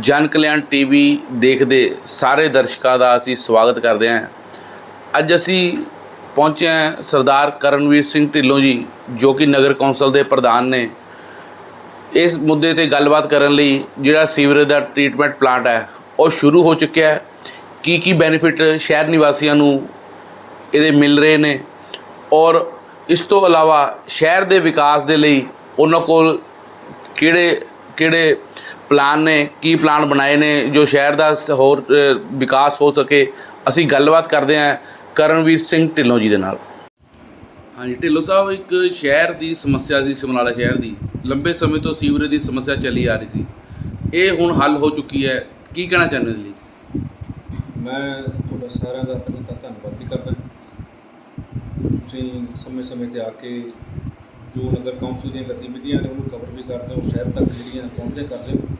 ਜਨ ਕਲਿਆਣ ਟੀਵੀ ਦੇਖਦੇ ਸਾਰੇ ਦਰਸ਼ਕਾਂ ਦਾ ਅਸੀਂ ਸਵਾਗਤ ਕਰਦੇ ਹਾਂ। ਅੱਜ ਅਸੀਂ ਪਹੁੰਚੇ ਹਾਂ ਸਰਦਾਰ ਕਰਨਵੀਰ ਸਿੰਘ ਢਿੱਲੋਂ ਜੀ, ਜੋ ਕਿ ਨਗਰ ਕੌਂਸਲ ਦੇ ਪ੍ਰਧਾਨ ਨੇ। ਇਸ ਮੁੱਦੇ ਤੇ ਗੱਲਬਾਤ ਕਰਨ ਲਈ ਜਿਹੜਾ ਸੀਵਰੇਜ ਦਾ ਟ੍ਰੀਟਮੈਂਟ ਪਲਾਂਟ ਹੈ, ਉਹ ਸ਼ੁਰੂ ਹੋ ਚੁੱਕਿਆ ਹੈ। ਕੀ ਕੀ ਬੈਨੀਫਿਟ ਸ਼ਹਿਰ ਨਿਵਾਸੀਆਂ ਨੂੰ ਇਹਦੇ ਮਿਲ ਰਹੇ ਨੇ? ਔਰ ਇਸ ਤੋਂ ਇਲਾਵਾ ਸ਼ਹਿਰ ਦੇ ਵਿਕਾਸ ਦੇ ਲਈ ਉਹਨਾਂ ਕੋਲ ਕਿਹੜੇ ਕਿਹੜੇ ਪਲਾਨ ਨੇ ਕੀ ਪਲਾਨ ਬਣਾਏ ਨੇ ਜੋ ਸ਼ਹਿਰ ਦਾ ਹੋਰ ਵਿਕਾਸ ਹੋ ਸਕੇ ਅਸੀਂ ਗੱਲਬਾਤ ਕਰਦੇ ਹਾਂ ਕਰਨਵੀਰ ਸਿੰਘ ਢਿੱਲੋਂ ਜੀ ਦੇ ਨਾਲ। ਹਾਂਜੀ ਢਿੱਲੋਂ ਸਾਹਿਬ ਇੱਕ ਸ਼ਹਿਰ ਦੀ ਸਮੱਸਿਆ ਸੀ ਸਮਰਾਲਾ ਸ਼ਹਿਰ ਦੀ। ਲੰਬੇ ਸਮੇਂ ਤੋਂ ਸੀਵਰੇਜ ਦੀ ਸਮੱਸਿਆ ਚੱਲੀ ਆ ਰਹੀ ਸੀ। ਇਹ ਹੁਣ ਹੱਲ ਹੋ ਚੁੱਕੀ ਹੈ। ਕੀ ਕਹਿਣਾ ਚਾਹੁੰਦੇ ਲਈ ਮੈਂ ਤੁਹਾਡਾ ਸਾਰਿਆਂ ਦਾ ਪਹਿਲਾਂ ਤਾਂ ਧੰਨਵਾਦ ਵੀ ਕਰਦਾ ਤੁਸੀਂ ਸਮੇਂ-ਸਮੇਂ ਤੇ ਆ ਕੇ ਜੋ ਨਗਰ ਕੌਂਸਲ ਦੀਆਂ ਗਤੀਵਿਧੀਆਂ ਨੇ ਉਹਨੂੰ ਕਵਰ ਵੀ ਕਰਦੇ ਹੋ ਸ਼ਹਿਰ ਤੱਕ ਜਿਹੜੀਆਂ ਪਹੁੰਚਦੇ ਕਰਦੇ ਹੋ।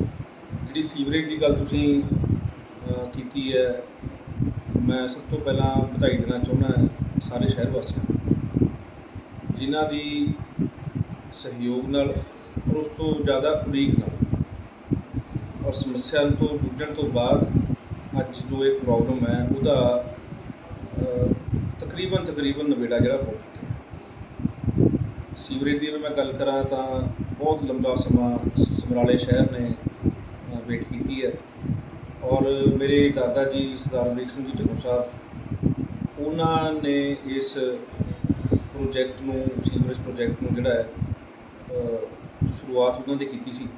ਜਿਹੜੀ ਸੀਵਰੇਜ ਦੀ ਗੱਲ ਤੁਸੀਂ ਕੀਤੀ ਹੈ, ਮੈਂ ਸਭ ਤੋਂ ਪਹਿਲਾਂ ਵਧਾਈ ਦੇਣਾ ਚਾਹੁੰਦਾ ਸਾਰੇ ਸ਼ਹਿਰ ਵਾਸੀਆਂ ਨੂੰ, ਜਿਨ੍ਹਾਂ ਦੀ ਸਹਿਯੋਗ ਨਾਲ ਔਰ ਉਸ ਤੋਂ ਜ਼ਿਆਦਾ ਉਡੀਕ ਨਾਲ ਔਰ ਸਮੱਸਿਆ ਤੋਂ ਜੂਝਣ ਤੋਂ ਬਾਅਦ ਅੱਜ ਜੋ ਇਹ ਪ੍ਰੋਬਲਮ ਹੈ, ਉਹਦਾ ਤਕਰੀਬਨ ਤਕਰੀਬਨ ਨਵੇੜਾ ਜਿਹੜਾ ਹੋ। ਸੀਵਰੇਜ ਦੀ ਵੀ ਮੈਂ ਗੱਲ ਕਰਾਂ ਤਾਂ ਬਹੁਤ ਲੰਬਾ ਸਮਾਂ ਸਮਰਾਲੇ ਸ਼ਹਿਰ ਨੇ ਵੇਟ ਕੀਤੀ ਹੈ। ਔਰ ਮੇਰੇ ਦਾਦਾ ਜੀ ਸਰਦਾਰ ਅਮਰੀਕ ਸਿੰਘ ਜੀ ਢਿੱਲੋਂ ਸਾਹਿਬ, ਉਹਨਾਂ ਨੇ ਇਸ ਪ੍ਰੋਜੈਕਟ ਨੂੰ, ਸੀਵਰੇਜ ਪ੍ਰੋਜੈਕਟ ਨੂੰ ਜਿਹੜਾ ਹੈ ਸ਼ੁਰੂਆਤ ਉਹਨਾਂ ਦੀ ਕੀਤੀ ਸੀ।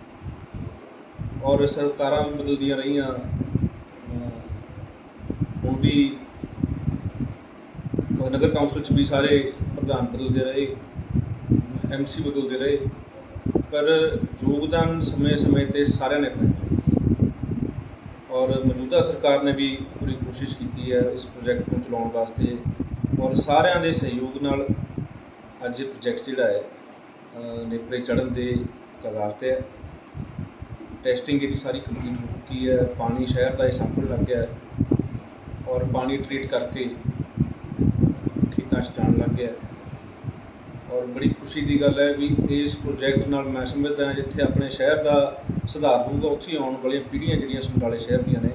ਔਰ ਸਰਕਾਰਾਂ ਵੀ ਬਦਲਦੀਆਂ ਰਹੀਆਂ ਹੁਣ ਵੀ ਨਗਰ ਕੌਂਸਲ ਚ ਵੀ ਸਾਰੇ ਪ੍ਰਧਾਨ ਬਦਲਦੇ ਰਹੇ। ਐਮਸੀ ਬਦਲਦੇ ਰਹੇ, ਪਰ ਯੋਗਦਾਨ ਸਮੇਂ-ਸਮੇਂ ਤੇ ਸਾਰਿਆਂ ਨੇ ਪਾਇਆ। ਔਰ ਮੌਜੂਦਾ ਸਰਕਾਰ ਨੇ ਵੀ ਪੂਰੀ ਕੋਸ਼ਿਸ਼ ਕੀਤੀ ਹੈ ਇਸ ਪ੍ਰੋਜੈਕਟ ਨੂੰ ਚਲਾਉਣ ਵਾਸਤੇ, ਔਰ ਸਾਰਿਆਂ ਦੇ ਸਹਿਯੋਗ ਨਾਲ ਅੱਜ ਇਹ ਪ੍ਰੋਜੈਕਟ ਜਿਹੜਾ ਹੈ ਨੇਪਰੇ ਚੜ੍ਹਨ ਦੇ ਕਗਾਰ ਤੇ ਹੈ। ਟੈਸਟਿੰਗ ਇਹਦੀ ਸਾਰੀ ਕੰਪਲੀਟ ਹੋ ਚੁੱਕੀ ਹੈ, ਪਾਣੀ ਸ਼ਹਿਰ ਦਾ ਇਹ ਸਾਂਭਣ ਲੱਗ ਗਿਆ ਔਰ ਪਾਣੀ ਟ੍ਰੀਟ ਕਰਕੇ ਖੇਤਾਂ 'ਚ ਜਾਣ ਲੱਗ ਗਿਆ ਔਰ ਬੜੀ ਖੁਸ਼ੀ ਦੀ ਗੱਲ ਹੈ ਵੀ ਇਸ ਪ੍ਰੋਜੈਕਟ ਨਾਲ ਮੈਂ ਸਮਝਦਾ ਜਿੱਥੇ ਆਪਣੇ ਸ਼ਹਿਰ ਦਾ ਸੁਧਾਰ ਹੋਊਗਾ, ਉੱਥੇ ਹੀ ਆਉਣ ਵਾਲੀਆਂ ਪੀੜ੍ਹੀਆਂ ਜਿਹੜੀਆਂ ਸਮਰਾਲੇ ਸ਼ਹਿਰ ਦੀਆਂ ਨੇ,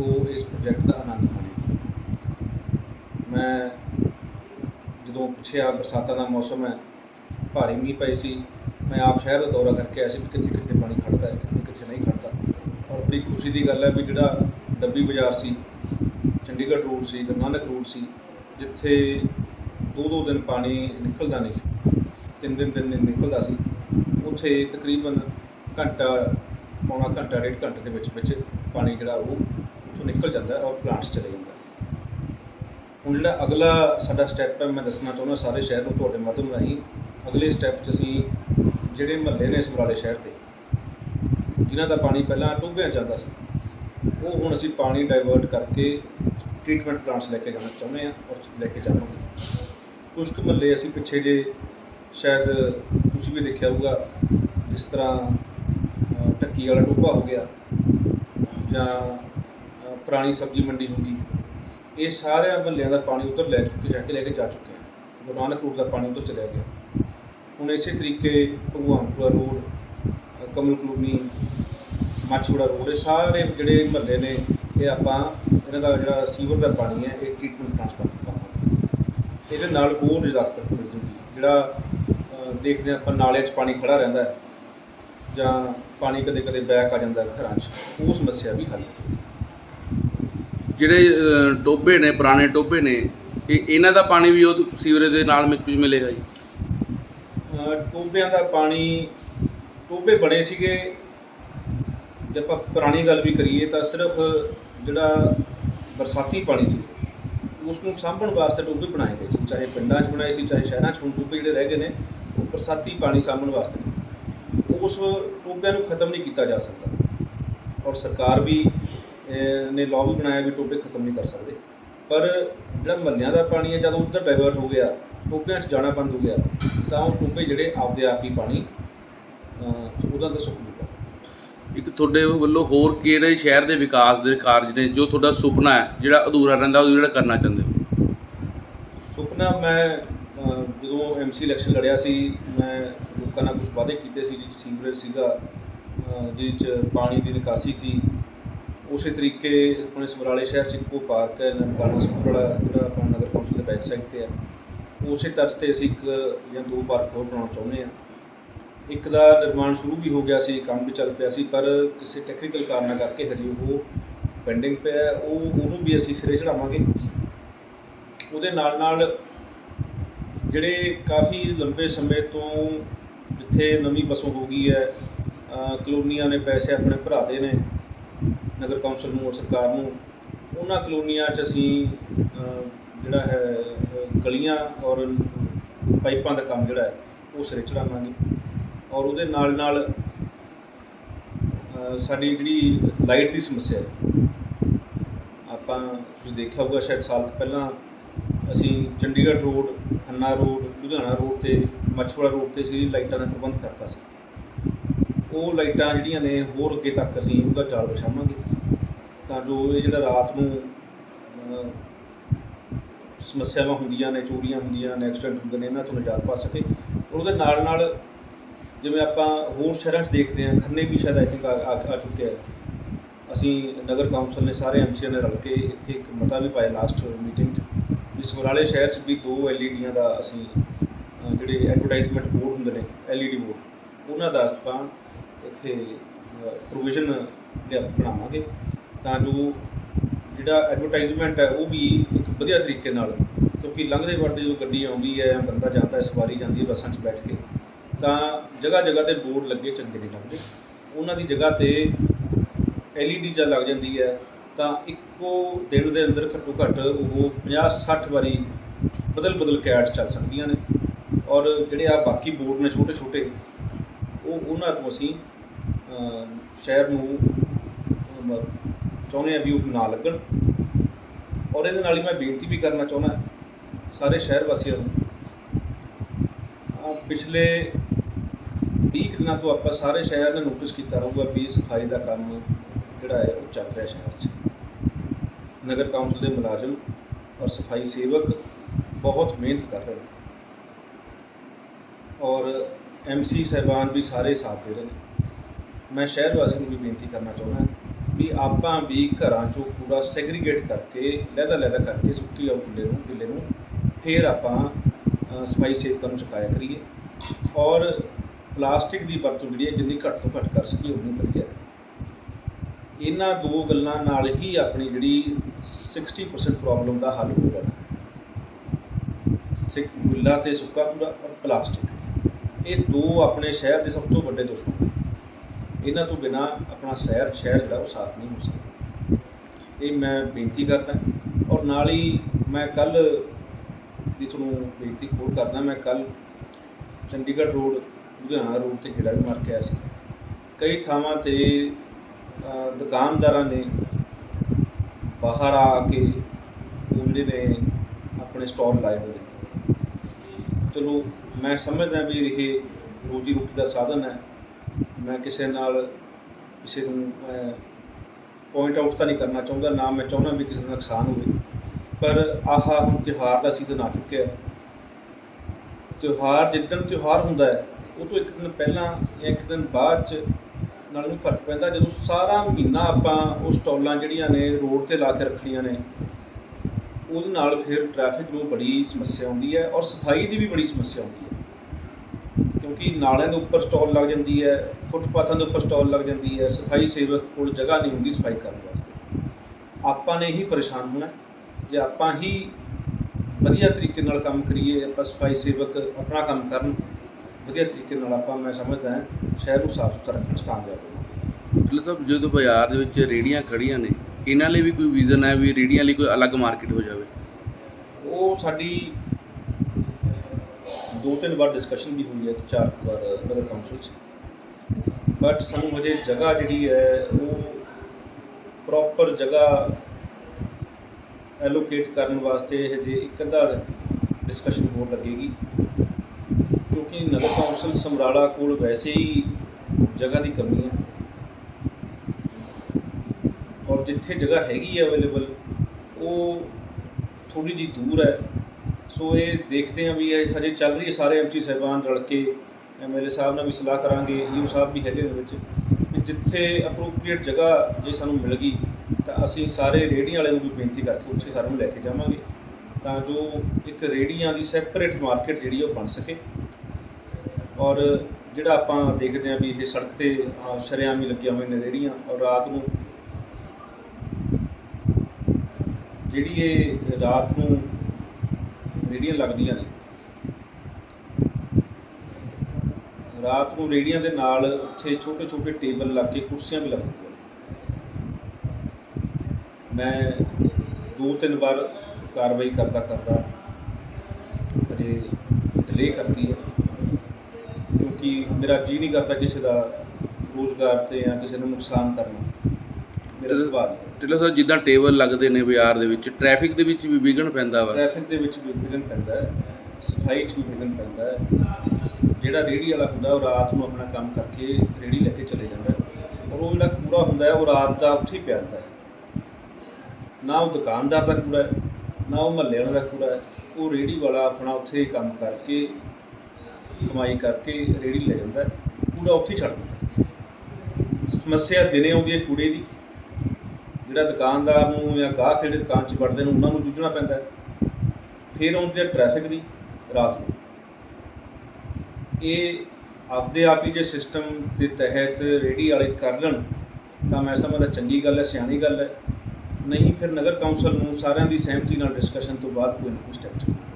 ਉਹ ਇਸ ਪ੍ਰੋਜੈਕਟ ਦਾ ਆਨੰਦ ਮਾਣੇਗੀ ਮੈਂ ਜਦੋਂ ਪਿੱਛੇ ਆ ਬਰਸਾਤਾਂ ਦਾ ਮੌਸਮ ਹੈ, ਭਾਰੀ ਮੀਂਹ ਪਈ ਸੀ, ਮੈਂ ਆਪ ਸ਼ਹਿਰ ਦਾ ਦੌਰਾ ਕਰਕੇ ਆਇਆ ਸੀ ਵੀ ਕਿੱਥੇ ਕਿੱਥੇ ਪਾਣੀ ਖੜਦਾ ਹੈ, ਕਿੱਥੇ ਕਿੱਥੇ ਨਹੀਂ ਖੜਦਾ ਔਰ ਬੜੀ ਖੁਸ਼ੀ ਦੀ ਗੱਲ ਹੈ ਵੀ ਜਿਹੜਾ ਡੱਬੀ ਬਾਜ਼ਾਰ ਸੀ, ਚੰਡੀਗੜ੍ਹ ਰੋਡ ਸੀ, ਗੁਰੂ ਨਾਨਕ ਰੋਡ ਸੀ, ਜਿੱਥੇ ਦੋ ਦੋ ਦਿਨ ਪਾਣੀ ਨਿਕਲਦਾ ਨਹੀਂ ਸੀ। ਤਿੰਨ ਦਿਨ ਤਿੰਨ ਦਿਨ ਨਿਕਲਦਾ ਸੀ, ਉੱਥੇ ਤਕਰੀਬਨ ਘੰਟਾ, ਪੌਣਾ ਘੰਟਾ, ਡੇਢ ਘੰਟੇ ਦੇ ਵਿੱਚ ਵਿੱਚ ਪਾਣੀ ਜਿਹੜਾ ਉਹ ਉੱਥੋਂ ਨਿਕਲ ਜਾਂਦਾ ਔਰ ਪਲਾਂਟਸ ਚਲੇ ਜਾਂਦਾ। ਹੁਣ ਜਿਹੜਾ ਅਗਲਾ ਸਾਡਾ ਸਟੈਪ ਹੈ, ਮੈਂ ਦੱਸਣਾ ਚਾਹੁੰਦਾ ਸਾਰੇ ਸ਼ਹਿਰ ਨੂੰ ਤੁਹਾਡੇ ਮਾਧਿਅਮ ਰਾਹੀਂ, ਅਗਲੇ ਸਟੈਪ 'ਚ ਅਸੀਂ ਜਿਹੜੇ ਮਹੱਲੇ ਨੇ ਸਮਰਾਲੇ ਸ਼ਹਿਰ ਦੇ, ਜਿਨ੍ਹਾਂ ਦਾ ਪਾਣੀ ਪਹਿਲਾਂ ਟੋਭਿਆਂ ਜਾਂਦਾ ਸੀ, ਉਹ ਹੁਣ ਅਸੀਂ ਪਾਣੀ ਡਾਇਵਰਟ ਕਰਕੇ ਟ੍ਰੀਟਮੈਂਟ ਪਲਾਂਟਸ ਲੈ ਕੇ ਜਾਣਾ ਚਾਹੁੰਦੇ ਹਾਂ ਔਰ ਲੈ ਕੇ ਜਾਵਾਂਗੇ। ਕੁਝ ਕੁ ਮਹੱਲੇ ਅਸੀਂ ਪਿੱਛੇ ਜੇ ਸ਼ਾਇਦ ਤੁਸੀਂ ਵੀ ਦੇਖਿਆ ਹੋਊਗਾ ਜਿਸ ਤਰ੍ਹਾਂ ਅ, ਢੱਕੀ ਵਾਲਾ ਟੋਭਾ ਹੋ ਗਿਆ ਜਾਂ ਪੁਰਾਣੀ ਸਬਜ਼ੀ ਮੰਡੀ ਹੋ ਗਈ ਇਹ ਸਾਰਿਆਂ ਮਹੱਲਿਆਂ ਦਾ ਪਾਣੀ ਉੱਧਰ ਲੈ ਚੁੱਕੇ ਜਾ ਕੇ ਲੈ ਕੇ ਜਾ ਚੁੱਕੇ ਹਾਂ ਗੁਰੂ ਨਾਨਕ ਰੋਡ ਦਾ ਪਾਣੀ ਉੱਧਰ ਚਲਿਆ ਗਿਆ। ਹੁਣ ਇਸੇ ਤਰੀਕੇ Bhagwanpura road Kamal colony Machhura road ਇਹ ਸਾਰੇ ਜਿਹੜੇ ਮਹੱਲੇ ਨੇ ਇਹ ਆਪਾਂ ਇਹਨਾਂ ਦਾ ਜਿਹੜਾ ਸੀਵਰ ਦਾ ਪਾਣੀ ਹੈ ਇਹ ਟ੍ਰੀਟਮੈਂਟ ਟ੍ਰਾਂਸਫਰ ਕਰਾਂਗੇ ਇਹਦੇ ਨਾਲ ਹੋਰ ਨਿਜਾਤ ਮਿਲ ਜੂਗੀ ਜਿਹੜਾ ਦੇਖਦੇ ਆਪਾਂ ਨਾਲਿਆਂ 'ਚ ਪਾਣੀ ਖੜਾ ਰਹਿੰਦਾ ਹੈ ਜਾਂ ਪਾਣੀ ਕਦੇ ਕਦੇ ਬੈਕ ਆ ਜਾਂਦਾ ਹੈ ਘਰਾਂ 'ਚ ਉਹ ਸਮੱਸਿਆ ਵੀ ਹੱਲ ਹੋ ਜਿਹੜੇ ਅ, ਟੋਭੇ ਨੇ ਪੁਰਾਣੇ ਟੋਭੇ ਨੇ ਇਹ ਇਹਨਾਂ ਦਾ ਪਾਣੀ ਵੀ ਉਹ ਸੀਵਰੇਜ ਦੇ ਨਾਲ ਮਿਲ ਮਿਲੇਗਾ ਜੀ? ਅ, ਟੋਭਿਆਂ ਦਾ ਪਾਣੀ ਟੋਭੇ ਬਣੇ ਸੀਗੇ। ਜੇ ਆਪਾਂ ਪੁਰਾਣੀ ਗੱਲ ਵੀ ਕਰੀਏ ਤਾਂ ਸਿਰਫ ਜਿਹੜਾ ਬਰਸਾਤੀ ਪਾਣੀ ਸੀ ਉਸ ਨੂੰ ਸਾਂਭਣ ਵਾਸਤੇ ਟੋਭੇ ਬਣਾਏ ਗਏ ਸੀ। ਚਾਹੇ ਪਿੰਡਾਂ 'ਚ ਬਣਾਏ ਸੀ ਚਾਹੇ ਸ਼ਹਿਰਾਂ 'ਚ ਹੁਣ ਟੋਭੇ ਜਿਹੜੇ ਰਹਿ ਗਏ ਨੇ ਬਰਸਾਤੀ ਪਾਣੀ ਸਾਂਭਣ ਵਾਸਤੇ। ਉਸ ਟੋਭਿਆਂ ਨੂੰ ਖਤਮ ਨਹੀਂ ਕੀਤਾ ਜਾ ਸਕਦਾ। ਔਰ ਸਰਕਾਰ ਵੀ ਨੇ ਲਾਅ ਵੀ ਬਣਾਇਆ ਵੀ ਟੋਭੇ ਖਤਮ ਨਹੀਂ ਕਰ ਸਕਦੇ। ਪਰ ਜਿਹੜਾ ਮਹੱਲਿਆਂ ਦਾ ਪਾਣੀ ਹੈ ਜਦੋਂ ਉੱਧਰ ਡਾਇਵਰਟ ਹੋ ਗਿਆ ਟੋਭਿਆਂ 'ਚ ਜਾਣਾ ਬੰਦ ਹੋ ਗਿਆ ਤਾਂ ਉਹ ਟੋਭੇ ਜਿਹੜੇ ਆਪਦੇ ਆਪ ਹੀ ਪਾਣੀ ਉਹਦਾ ਤਾਂ ਸੁੱਕ ਜੂਗਾ ਇੱਕ ਤੁਹਾਡੇ ਵੱਲੋਂ ਹੋਰ ਕਿਹੜੇ ਸ਼ਹਿਰ ਦੇ ਵਿਕਾਸ ਦੇ ਕਾਰਜ ਨੇ ਜੋ ਤੁਹਾਡਾ ਸੁਪਨਾ ਹੈ ਜਿਹੜਾ ਅਧੂਰਾ ਰਹਿੰਦਾ ਉਹ ਜਿਹੜਾ ਕਰਨਾ ਚਾਹੁੰਦੇ ਹੋ? ਸੁਪਨਾ ਮੈਂ ਜਦੋਂ ਐਮਸੀ ਇਲੈਕਸ਼ਨ ਲੜਿਆ ਸੀ, ਮੈਂ ਲੋਕਾਂ ਨਾਲ ਕੁਝ ਵਾਅਦੇ ਕੀਤੇ ਸੀ ਜੀ ਸੀਵਰੇਜ ਸੀਗਾ ਜਿਹਦੇ ਚ ਪਾਣੀ ਦੀ ਨਿਕਾਸੀ ਸੀ। ਉਸੇ ਤਰੀਕੇ ਆਪਣੇ ਸਮਰਾਲੇ ਸ਼ਹਿਰ ਚ ਇੱਕੋ ਪਾਰਕ ਹੈ, ਨਨਕਾਣਾ ਸਕੂਲ ਵਾਲਾ, ਜਿਹੜਾ ਆਪਣਾ ਨਗਰ ਕੌਂਸਲ ਦੇ ਬੈਕ ਸਾਈਡ ਤੇ ਹੈ। ਉਸੇ ਤਰ੍ਹਾਂ ਤੇ ਅਸੀਂ ਇੱਕ ਜਾਂ ਦੋ ਪਾਰਕ ਹੋਰ ਬਣਾਉਣਾ ਚਾਹੁੰਦੇ ਹਾਂ। ਇੱਕ ਦਾ ਨਿਰਮਾਣ ਸ਼ੁਰੂ ਵੀ ਹੋ ਗਿਆ ਸੀ, ਕੰਮ ਵੀ ਚੱਲ ਪਿਆ ਸੀ, ਪਰ ਕਿਸੇ ਟੈਕਨੀਕਲ ਕਾਰਨਾਂ ਕਰਕੇ ਹਜੇ ਉਹ ਪੈਂਡਿੰਗ ਪਿਆ ਉਹ, ਉਹਨੂੰ ਵੀ ਅਸੀਂ ਸਿਰੇ ਚੜਾਵਾਂਗੇ ਉਹਦੇ ਨਾਲ ਨਾਲ ਜਿਹੜੇ ਕਾਫੀ ਲੰਬੇ ਸਮੇਂ ਤੋਂ ਜਿੱਥੇ ਨਵੀਂ ਬਸੋਂ ਹੋ ਗਈ ਹੈ ਕਲੋਨੀਆਂ ਨੇ ਪੈਸੇ ਆਪਣੇ ਭਰਾਤੇ ਨੇ, ਨਗਰ ਕੌਂਸਲ ਨੂੰ ਔਰ ਸਰਕਾਰ ਨੂੰ, ਉਹਨਾਂ ਕਲੋਨੀਆਂ 'ਚ ਅਸੀਂ ਜਿਹੜਾ ਹੈ ਗਲੀਆਂ ਔਰ ਪਾਈਪਾਂ ਦਾ ਕੰਮ ਜਿਹੜਾ ਹੈ, ਉਹ ਸਿਰੇ ਚੜਾਵਾਂਗੇ ਔਰ ਉਹਦੇ ਨਾਲ ਨਾਲ ਸਾਡੀ ਜਿਹੜੀ ਲਾਈਟ ਦੀ ਸਮੱਸਿਆ ਹੈ, ਆਪਾਂ ਤੁਸੀਂ ਦੇਖਿਆ ਹੋਊਗਾ ਸ਼ਾਇਦ ਸਾਲ ਕੁ ਪਹਿਲਾਂ ਅਸੀਂ Chandigarh road, Khanna road, Ludhiana road ਤੇ ਮੱਛਵਾੜਾ ਰੋਡ ਤੇ ਸੀ ਲਾਈਟਾਂ ਦਾ ਪ੍ਰਬੰਧ ਕਰਤਾ ਸੀ। ਉਹ ਲਾਈਟਾਂ ਜਿਹੜੀਆਂ ਨੇ ਹੋਰ ਅੱਗੇ ਤੱਕ ਅਸੀਂ ਉਹਦਾ ਜਾਲ ਵਿਛਾਵਾਂਗੇ। ਤਾਂ ਜੋ ਇਹ ਜਿਹੜਾ ਰਾਤ ਨੂੰ ਸਮੱਸਿਆਵਾਂ ਹੁੰਦੀਆਂ ਨੇ, ਚੋਰੀਆਂ ਹੁੰਦੀਆਂ ਨੇ, ਐਕਸੀਡੈਂਟ ਹੁੰਦੇ ਨੇ, ਇਹਨਾਂ ਤੋਂ ਨਿਜਾਤ ਪਾ ਸਕੇ। ਔਰ ਉਹਦੇ ਨਾਲ ਨਾਲ ਜਿਵੇਂ ਆਪਾਂ ਹੋਰ ਸ਼ਹਿਰਾਂ 'ਚ ਦੇਖਦੇ ਹਾਂ, ਖੰਨੇ ਵੀ ਸ਼ਾਇਦ ਆਈ ਥਿੰਕ ਆ, ਆ- ਚੁੱਕਿਆ ਹੈ। ਅਸੀਂ ਨਗਰ ਕੌਂਸਲ ਨੇ ਸਾਰੇ ਐਮਸੀਆਂ ਨੇ ਰਲ ਕੇ ਇੱਥੇ ਇੱਕ ਮਤਾ ਵੀ ਪਾਇਆ ਲਾਸਟ ਮੀਟਿੰਗ 'ਚ। ਸਮਰਾਲੇ ਸ਼ਹਿਰ 'ਚ ਵੀ ਦੋ ਐਲਈਡੀਆਂ ਦਾ ਅਸੀਂ ਜਿਹੜੇ ਐਡਵਰਟਾਈਜ਼ਮੈਂਟ ਬੋਰਡ ਹੁੰਦੇ ਨੇ ਐਲਈਡੀ ਬੋਰਡ ਉਹਨਾਂ ਦਾ ਆਪਾਂ ਇੱਥੇ ਪ੍ਰੋਵੀਜ਼ਨ ਬਣਾਵਾਂਗੇ। ਤਾਂ ਜੋ ਜਿਹੜਾ ਐਡਵਰਟਾਈਜ਼ਮੈਂਟ ਹੈ, ਉਹ ਵੀ ਇੱਕ ਵਧੀਆ ਤਰੀਕੇ ਨਾਲ, ਕਿਉਂਕਿ ਲੰਘਦੇ ਵੜਦੇ ਜਦੋਂ ਗੱਡੀ ਆਉਂਦੀ ਹੈ ਜਾਂ ਬੰਦਾ ਜਾਂਦਾ ਹੈ ਸਵਾਰੀ ਜਾਂਦੀ ਹੈ ਬੱਸਾਂ 'ਚ ਬੈਠ ਕੇ, ਤਾਂ ਜਗ੍ਹਾ ਜਗ੍ਹਾ ਤੇ ਬੋਰਡ ਲੱਗੇ ਚੰਗੇ ਨਹੀਂ ਲੱਗਦੇ। ਉਹਨਾਂ ਦੀ ਜਗ੍ਹਾ ਤੇ ਐਲਈਡੀ ਜਾਂ ਲੱਗ ਜਾਂਦੀ ਹੈ, ਤਾਂ ਇੱਕ ਇੱਕੋ ਦਿਨ ਦੇ ਅੰਦਰ ਘੱਟੋ ਘੱਟ ਉਹ 50 60 ਵਾਰੀ ਬਦਲ ਬਦਲ ਕੇ ਐਡਸ ਚੱਲ ਸਕਦੀਆਂ ਨੇ। ਔਰ ਜਿਹੜੇ ਆ ਬਾਕੀ ਬੋਰਡ ਨੇ ਛੋਟੇ ਛੋਟੇ, ਉਹ ਉਹਨਾਂ ਤੋਂ ਅਸੀਂ ਸ਼ਹਿਰ ਨੂੰ ਚਾਹੁੰਦੇ ਆ ਵੀ ਉਹ ਨਾ ਲੱਗਣ। ਔਰ ਇਹਦੇ ਨਾਲ ਹੀ ਮੈਂ ਬੇਨਤੀ ਵੀ ਕਰਨਾ ਚਾਹੁੰਦਾ ਸਾਰੇ ਸ਼ਹਿਰ ਵਾਸੀਆਂ ਨੂੰ। ਪਿਛਲੇ 20 ਕੁ ਦਿਨਾਂ ਤੋਂ ਆਪਾਂ ਸਾਰੇ ਸ਼ਹਿਰ ਨੇ ਨੋਟਿਸ ਕੀਤਾ ਹੋਊਗਾ ਵੀ ਸਫ਼ਾਈ ਦਾ ਕੰਮ ਜਿਹੜਾ ਹੈ ਉਹ ਚੱਲ ਰਿਹਾ ਸ਼ਹਿਰ 'ਚ। ਨਗਰ ਕੌਂਸਲ ਦੇ ਮੁਲਾਜ਼ਮ ਔਰ ਸਫ਼ਾਈ ਸੇਵਕ ਬਹੁਤ ਮਿਹਨਤ ਕਰ ਰਹੇ ਨੇ। ਔਰ ਐਮਸੀ ਸਹਿਬਾਨ ਵੀ ਸਾਰੇ ਸਾਥ ਦੇ ਰਹੇ ਨੇ। ਮੈਂ ਸ਼ਹਿਰ ਵਾਸੀਆਂ ਨੂੰ ਵੀ ਬੇਨਤੀ ਕਰਨਾ ਚਾਹੁੰਦਾ ਵੀ ਆਪਾਂ ਵੀ ਘਰਾਂ 'ਚੋਂ ਕੂੜਾ ਸੈਗਰੀਗੇਟ ਕਰਕੇ ਲਹਿਦਾ ਲਹਿਦਾ ਕਰਕੇ ਸੁੱਕੀ ਔਰ ਗਿੱਲੇ ਨੂੰ ਗਿੱਲੇ ਨੂੰ ਫੇਰ ਆਪਾਂ ਸਫ਼ਾਈ ਸੇਵਕਾਂ ਨੂੰ ਚੁਕਾਇਆ ਕਰੀਏ। ਔਰ ਪਲਾਸਟਿਕ ਦੀ ਵਰਤੋਂ ਜਿਹੜੀ ਹੈ ਜਿੰਨੀ ਘੱਟ ਤੋਂ ਘੱਟ ਕਰ ਸਕੀਏ, ਉਨੀ ਵਧੀਆ ਹੈ। ਇਹਨਾਂ ਦੋ ਗੱਲਾਂ ਨਾਲ ਹੀ ਆਪਣੀ ਜਿਹੜੀ 60% ਪ੍ਰੋਬਲਮ ਦਾ ਹੱਲ ਹੋ ਜਾਣਾ। ਸਿੱਕ ਗਿੱਲਾ ਤੇ ਸੁੱਕਾ ਕੂੜਾ ਔਰ ਪਲਾਸਟਿਕ। ਇਹ ਦੋ ਆਪਣੇ ਸ਼ਹਿਰ ਦੇ ਸਭ ਤੋਂ ਵੱਡੇ ਦੁਸ਼ਮਣ ਨੇ। ਇਹਨਾਂ ਤੋਂ ਬਿਨਾ ਆਪਣਾ ਸ਼ਹਿਰ ਸ਼ਹਿਰ ਜਿਹੜਾ ਉਹ ਸਾਫ਼ ਨਹੀਂ ਹੋ ਸਕਦਾ। ਇਹ ਮੈਂ ਬੇਨਤੀ ਕਰਦਾ ਔਰ ਨਾਲ ਹੀ ਮੈਂ ਕੱਲ ਦੀ ਨੂੰ ਬੇਨਤੀ ਹੋਰ ਕਰਦਾ, ਮੈਂ ਕੱਲ ਚੰਡੀਗੜ੍ਹ ਰੋਡ, ਲੁਧਿਆਣਾ ਰੋਡ ਤੇ ਗੇੜਾ ਵੀ ਮਾਰ ਕੇ ਆਇਆ ਸੀ। ਕਈ ਥਾਵਾਂ ਤੇ ਦੁਕਾਨਦਾਰਾਂ ਨੇ ਬਾਹਰ ਆ ਕੇ ਉਹ ਜਿਹੜੇ ਨੇ ਆਪਣੇ ਸਟਾਲ ਲਾਏ ਹੋਏ ਨੇ। ਚਲੋ, ਮੈਂ ਸਮਝਦਾ ਵੀ ਇਹ ਰੋਜੀ ਰੋਟੀ ਦਾ ਸਾਧਨ ਹੈ। ਮੈਂ ਕਿਸੇ ਨਾਲ ਕਿਸੇ ਨੂੰ ਪੁਆਇੰਟ ਆਊਟ ਤਾਂ ਨਹੀਂ ਕਰਨਾ ਚਾਹੁੰਦਾ, ਨਾ ਮੈਂ ਚਾਹੁੰਦਾ ਵੀ ਕਿਸੇ ਦਾ ਨੁਕਸਾਨ ਹੋਵੇ। ਪਰ ਆਹ ਹੁਣ ਤਿਉਹਾਰ ਦਾ ਸੀਜ਼ਨ ਆ ਚੁੱਕਿਆ ਹੈ। ਤਿਉਹਾਰ, ਜਿੱਦਣ ਤਿਉਹਾਰ ਹੁੰਦਾ ਹੈ, ਉਹ ਤੋਂ ਇੱਕ ਦਿਨ ਪਹਿਲਾਂ ਜਾਂ ਇੱਕ ਦਿਨ ਬਾਅਦ ਚ ਨਾਲ ਵੀ ਫ਼ਰਕ ਪੈਂਦਾ। ਜਦੋਂ ਸਾਰਾ ਮਹੀਨਾ ਆਪਾਂ ਉਹ ਸਟਾਲਾਂ ਜਿਹੜੀਆਂ ਨੇ ਰੋਡ ਤੇ ਲਾ ਕੇ ਰੱਖਣੀਆਂ ਨੇ, ਉਹਦੇ ਨਾਲ ਫਿਰ ਟ੍ਰੈਫਿਕ ਨੂੰ ਬੜੀ ਸਮੱਸਿਆ ਆਉਂਦੀ ਹੈ ਔਰ ਸਫ਼ਾਈ ਦੀ ਵੀ ਬੜੀ ਸਮੱਸਿਆ ਆਉਂਦੀ ਹੈ। ਕਿਉਂਕਿ ਨਾਲਿਆਂ ਦੇ ਉੱਪਰ ਸਟਾਲ ਲੱਗ ਜਾਂਦੀ ਹੈ, ਫੁੱਟਪਾਥਾਂ ਦੇ ਉੱਪਰ ਸਟਾਲ ਲੱਗ ਜਾਂਦੀ ਹੈ, ਸਫ਼ਾਈ ਸੇਵਕ ਕੋਲ ਜਗ੍ਹਾ ਨਹੀਂ ਹੁੰਦੀ ਸਫ਼ਾਈ ਕਰਨ ਵਾਸਤੇ। ਆਪਾਂ ਨੇ ਹੀ ਪਰੇਸ਼ਾਨ ਹੋਣਾ ਜੇ ਆਪਾਂ ਹੀ ਵਧੀਆ ਤਰੀਕੇ ਨਾਲ ਕੰਮ ਕਰੀਏ, ਆਪਾਂ ਸਫ਼ਾਈ ਸੇਵਕ ਆਪਣਾ ਕੰਮ ਕਰਨ ਵਧੀਆ ਤਰੀਕੇ ਨਾਲ ਆਪਾਂ ਮੈਂ ਸਮਝਦਾ ਹਾਂ ਸ਼ਹਿਰ ਨੂੰ ਸਾਫ਼ ਸੁਥਰਾ ਰੱਖਣ 'ਚ ਕਾਮਯਾਬ ਹੋਵਾਂਗੇ। ਮਤਲਬ ਸਾਹਿਬ ਜਦੋਂ ਬਾਜ਼ਾਰ ਦੇ ਵਿੱਚ ਰੇੜੀਆਂ ਖੜੀਆਂ ਨੇ ਇਹਨਾਂ ਲਈ ਵੀ ਕੋਈ ਵਿਜ਼ਨ ਹੈ ਵੀ ਰੇੜੀਆਂ ਲਈ ਕੋਈ ਅਲੱਗ ਮਾਰਕੀਟ ਹੋ ਜਾਵੇ? ਉਹ ਸਾਡੀ ਦੋ ਤਿੰਨ ਵਾਰ ਡਿਸਕਸ਼ਨ ਵੀ ਹੋਈ ਹੈ ਤੇ ਚਾਰ ਕੁ ਵਾਰ ਨਗਰ ਕੌਂਸਲ 'ਚ। ਬਟ ਸਾਨੂੰ ਹਜੇ ਜਗ੍ਹਾ ਜਿਹੜੀ ਹੈ ਉਹ ਪ੍ਰੋਪਰ ਜਗ੍ਹਾ ਐਲੋਕੇਟ ਕਰਨ ਵਾਸਤੇ ਹਜੇ ਇੱਕ ਅੱਧਾ ਡਿਸਕਸ਼ਨ ਹੋਰ ਲੱਗੇਗੀ। ਕਿਉਂਕਿ ਨਗਰ ਕੌਂਸਲ ਸਮਰਾਲਾ ਕੋਲ ਵੈਸੇ ਹੀ ਜਗ੍ਹਾ ਦੀ ਕਮੀ ਹੈ। ਔਰ ਜਿੱਥੇ ਜਗ੍ਹਾ ਹੈਗੀ ਹੈ ਅਵੇਲੇਬਲ, ਉਹ ਥੋੜੀ ਜੀ ਦੂਰ ਹੈ। ਸੋ ਇਹ ਦੇਖਦੇ ਹਾਂ ਵੀ ਇਹ ਹਜੇ ਚੱਲ ਰਹੀ ਹੈ। ਸਾਰੇ ਐਮਸੀ ਸਾਹਿਬਾਨ ਰਲ ਕੇ ਐਮਐਲਏ ਸਾਹਿਬ ਨਾਲ ਵੀ ਸਲਾਹ ਕਰਾਂਗੇ ਯੂ ਸਾਹਿਬ ਵੀ ਹੈਗੇ ਉਹਦੇ ਵਿੱਚ ਜਿੱਥੇ ਅਪਰੋਪਰੀਏਟ ਜਗ੍ਹਾ ਜੇ ਸਾਨੂੰ ਮਿਲ ਗਈ, ਤਾਂ ਅਸੀਂ ਸਾਰੇ ਰੇਹੜੀਆਂ ਵਾਲਿਆਂ ਨੂੰ ਵੀ ਬੇਨਤੀ ਕਰਕੇ ਉੱਥੇ ਸਾਰਿਆਂ ਨੂੰ ਲੈ ਕੇ ਜਾਵਾਂਗੇ, ਤਾਂ ਜੋ ਇੱਕ ਰੇਹੜੀਆਂ ਦੀ ਸੈਪਰੇਟ ਮਾਰਕੀਟ ਜਿਹੜੀ ਉਹ ਬਣ ਸਕੇ। ਔਰ ਜਿਹੜਾ ਆਪਾਂ ਦੇਖਦੇ ਹਾਂ ਵੀ ਇਹ ਸੜਕ ਤੇ ਅਹ, ਸ਼ਰੇਆਮ ਹੀ ਲੱਗੀਆਂ ਹੋਈਆਂ ਨੇ ਰੇਹੜੀਆਂ ਔਰ ਰਾਤ ਨੂੰ ਜਿਹੜੀ ਇਹ ਰਾਤ ਨੂੰ ਰੇਹੜੀਆਂ ਲੱਗਦੀਆਂ ਨੇ ਰਾਤ ਨੂੰ ਰੇਹੜੀਆਂ ਦੇ ਨਾਲ ਉੱਥੇ ਛੋਟੇ ਛੋਟੇ ਟੇਬਲ ਲੱਗ ਕੇ ਕੁਰਸੀਆਂ ਵੀ ਲੱਗਦੀਆਂ ਨੇ। ਮੈਂ ਦੋ ਤਿੰਨ ਵਾਰ ਕਾਰਵਾਈ ਕਰਦਾ ਕਰਦਾ ਅਜੇ ਡਿਲੇ ਕਰਦੀ ਹੈ। ਕਿਉਂਕਿ ਮੇਰਾ ਜੀ ਨਹੀਂ ਕਰਦਾ ਕਿਸੇ ਦਾ ਰੋਜ਼ਗਾਰ ਤੇ ਜਾਂ ਕਿਸੇ ਨੂੰ ਨੁਕਸਾਨ ਕਰਨਾ। ਮੇਰਾ ਸੁਭਾਅ ਨਹੀਂ। ਸਾਹਿਬ ਜਿੱਦਾਂ ਟੇਬਲ ਲੱਗਦੇ ਨੇ ਬਾਜ਼ਾਰ ਦੇ ਵਿੱਚ ਟ੍ਰੈਫਿਕ ਦੇ ਵਿੱਚ ਵੀ ਵਿਘਨ ਪੈਂਦਾ ਵਾ? ਟ੍ਰੈਫਿਕ ਦੇ ਵਿੱਚ ਵੀ ਵਿਘਨ ਪੈਂਦਾ ਹੈ ਸਫ਼ਾਈ 'ਚ ਵੀ ਵਿਘਨ ਪੈਂਦਾ ਹੈ। ਜਿਹੜਾ ਰੇਹੜੀ ਵਾਲਾ ਹੁੰਦਾ ਉਹ ਰਾਤ ਨੂੰ ਆਪਣਾ ਕੰਮ ਕਰਕੇ ਰੇਹੜੀ ਲੈ ਕੇ ਚਲੇ ਜਾਂਦਾ ਹੈ। ਔਰ ਉਹ ਜਿਹੜਾ ਕੂੜਾ ਹੁੰਦਾ ਹੈ ਉਹ ਰਾਤ ਦਾ ਉੱਥੇ ਹੀ ਪਿਆ ਰਹਿੰਦਾ ਹੈ। ਨਾ ਉਹ ਦੁਕਾਨਦਾਰ ਦਾ ਕੂੜਾ ਹੈ ਨਾ ਉਹ ਮਹੱਲੇ ਵਾਲੇ ਦਾ ਕੂੜਾ ਹੈ। ਉਹ ਰੇਹੜੀ ਵਾਲਾ ਆਪਣਾ ਉੱਥੇ ਹੀ ਕੰਮ ਕਰਕੇ ਕਮਾਈ ਕਰਕੇ ਰੇਹੜੀ ਲੈ ਜਾਂਦਾ ਕੂੜਾ ਉੱਥੇ ਛੱਡ ਦਿੰਦਾ ਸਮੱਸਿਆ ਦਿਨੇ ਆਉਂਦੀ ਹੈ ਕੂੜੇ ਦੀ। ਜਿਹੜਾ ਦੁਕਾਨਦਾਰ ਨੂੰ ਜਾਂ ਗਾਹਕ ਜਿਹੜੇ ਦੁਕਾਨ 'ਚ ਵੜਦੇ ਨੇ, ਉਹਨਾਂ ਨੂੰ ਜੂਝਣਾ ਪੈਂਦਾ ਫਿਰ ਆਉਂਦੀ ਹੈ ਟ੍ਰੈਫਿਕ ਦੀ ਰਾਤ ਨੂੰ। ਇਹ ਆਪਦੇ ਆਪ ਹੀ ਜੇ ਸਿਸਟਮ ਦੇ ਤਹਿਤ ਰੇਹੜੀ ਵਾਲੇ ਕਰ ਲੈਣ, ਤਾਂ ਮੈਂ ਸਮਝਦਾ ਚੰਗੀ ਗੱਲ ਹੈ, ਸਿਆਣੀ ਗੱਲ ਹੈ। ਨਹੀਂ, ਫਿਰ ਨਗਰ ਕੌਂਸਲ ਨੂੰ ਸਾਰਿਆਂ ਦੀ ਸਹਿਮਤੀ ਨਾਲ ਡਿਸਕਸ਼ਨ ਤੋਂ ਬਾਅਦ ਕੋਈ ਨਾ ਕੋਈ ਸਟੈਪ ਚੁੱਕਣਾ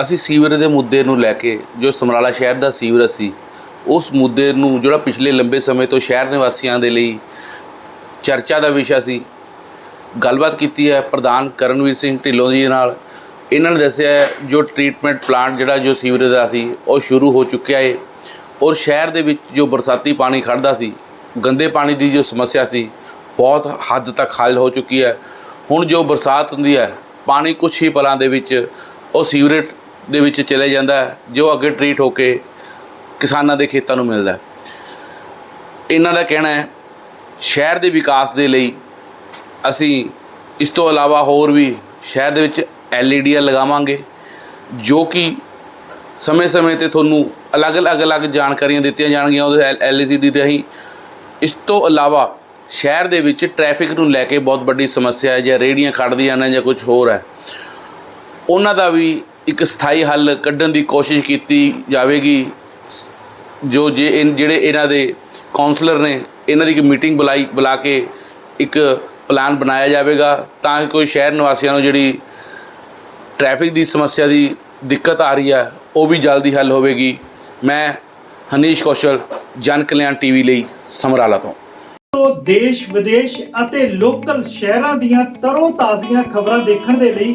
ਅਸੀਂ ਸੀਵਰੇਜ ਦੇ ਮੁੱਦੇ ਨੂੰ ਲੈ ਕੇ ਜੋ ਸਮਰਾਲਾ ਸ਼ਹਿਰ ਦਾ ਸੀਵਰੇਜ ਸੀ, ਉਸ ਮੁੱਦੇ ਨੂੰ ਜਿਹੜਾ ਪਿਛਲੇ ਲੰਬੇ ਸਮੇਂ ਤੋਂ ਸ਼ਹਿਰ ਨਿਵਾਸੀਆਂ ਦੇ ਲਈ ਚਰਚਾ ਦਾ ਵਿਸ਼ਾ ਸੀ, ਗੱਲਬਾਤ ਕੀਤੀ ਹੈ ਪ੍ਰਧਾਨ ਕਰਨਵੀਰ ਸਿੰਘ ਢਿੱਲੋਂ ਜੀ ਨਾਲ। ਇਹਨਾਂ ਨੇ ਦੱਸਿਆ ਜੋ ਟ੍ਰੀਟਮੈਂਟ ਪਲਾਂਟ ਜਿਹੜਾ ਜੋ ਸੀਵਰੇਜ ਦਾ ਸੀ, ਉਹ ਸ਼ੁਰੂ ਹੋ ਚੁੱਕਿਆ ਹੈ ਔਰ ਸ਼ਹਿਰ ਦੇ ਵਿੱਚ ਜੋ ਬਰਸਾਤੀ ਪਾਣੀ ਖੜਦਾ ਸੀ, ਗੰਦੇ ਪਾਣੀ ਦੀ ਜੋ ਸਮੱਸਿਆ ਸੀ, ਬਹੁਤ ਹੱਦ ਤੱਕ ਹੱਲ ਹੋ ਚੁੱਕੀ ਹੈ। ਹੁਣ ਜੋ ਬਰਸਾਤ ਹੁੰਦੀ ਹੈ, ਪਾਣੀ ਕੁਝ ਹੀ ਪਲਾਂ ਦੇ ਵਿੱਚ ਉਹ ਸੀਵਰੇਜ ਦੇ ਵਿੱਚ ਚਲੇ ਜਾਂਦਾ ਹੈ, ਜੋ ਅੱਗੇ ਟਰੀਟ ਹੋ ਕੇ ਕਿਸਾਨਾਂ ਦੇ ਖੇਤਾਂ ਨੂੰ ਮਿਲਦਾ ਹੈ। ਇਹਨਾਂ ਦਾ ਕਹਿਣਾ ਹੈ, ਸ਼ਹਿਰ ਦੇ ਵਿਕਾਸ ਦੇ ਲਈ ਅਸੀਂ ਇਸ ਤੋਂ ਇਲਾਵਾ ਹੋਰ ਵੀ ਸ਼ਹਿਰ ਦੇ ਵਿੱਚ ਐਲਈਡੀਆਂ ਲਗਾਵਾਂਗੇ, ਜੋ ਕਿ ਸਮੇਂ-ਸਮੇਂ ਤੇ ਤੁਹਾਨੂੰ ਅਲੱਗ-ਅਲੱਗ ਅਲੱਗ ਜਾਣਕਾਰੀਆਂ ਦਿੱਤੀਆਂ ਜਾਣਗੀਆਂ ਉਹਦੇ ਐਲਈਡੀ ਰਾਹੀਂ। ਇਸ ਤੋਂ ਇਲਾਵਾ ਸ਼ਹਿਰ ਦੇ ਵਿੱਚ ਟ੍ਰੈਫਿਕ ਨੂੰ ਲੈ ਕੇ ਬਹੁਤ ਵੱਡੀ ਸਮੱਸਿਆ ਹੈ ਜਾਂ ਰੇਹੜੀਆਂ ਖੜਦੀਆਂ ਨੇ ਜਾਂ ਕੁਝ ਹੋਰ ਹੈ। ਉਹਨਾਂ ਦਾ ਵੀ ਇੱਕ ਸਥਾਈ ਹੱਲ ਕੱਢਣ ਦੀ ਕੋਸ਼ਿਸ਼ ਕੀਤੀ ਜਾਵੇਗੀ। ਜੋ ਜੇ ਇਨ, ਜਿਹੜੇ ਇਹਨਾਂ ਦੇ ਕਾਉਂਸਲਰ ਨੇ, ਇਹਨਾਂ ਦੀ ਇੱਕ ਮੀਟਿੰਗ ਬੁਲਾਈ, ਬੁਲਾ ਕੇ ਇੱਕ ਪਲਾਨ ਬਣਾਇਆ ਜਾਵੇਗਾ ਤਾਂ ਕਿ ਕੋਈ ਸ਼ਹਿਰ ਨਿਵਾਸੀਆਂ ਨੂੰ ਜਿਹੜੀ ਟ੍ਰੈਫਿਕ ਦੀ ਸਮੱਸਿਆ ਦੀ ਦਿੱਕਤ ਆ ਰਹੀ ਹੈ ਉਹ ਵੀ ਜਲਦੀ ਹੱਲ ਹੋਵੇਗੀ। ਮੈਂ ਹਨੀਸ਼ ਕੌਸ਼ਲ, ਜਨ ਕਲਿਆਣ ਟੀਵੀ ਲਈ ਸਮਰਾਲਾ ਤੋਂ। ਦੇਸ਼ ਵਿਦੇਸ਼ ਅਤੇ ਲੋਕਲ ਸ਼ਹਿਰਾਂ ਦੀਆਂ ਤਰੋ ਤਾਜ਼ੀਆਂ ਖਬਰਾਂ ਦੇਖਣ ਦੇ ਲਈ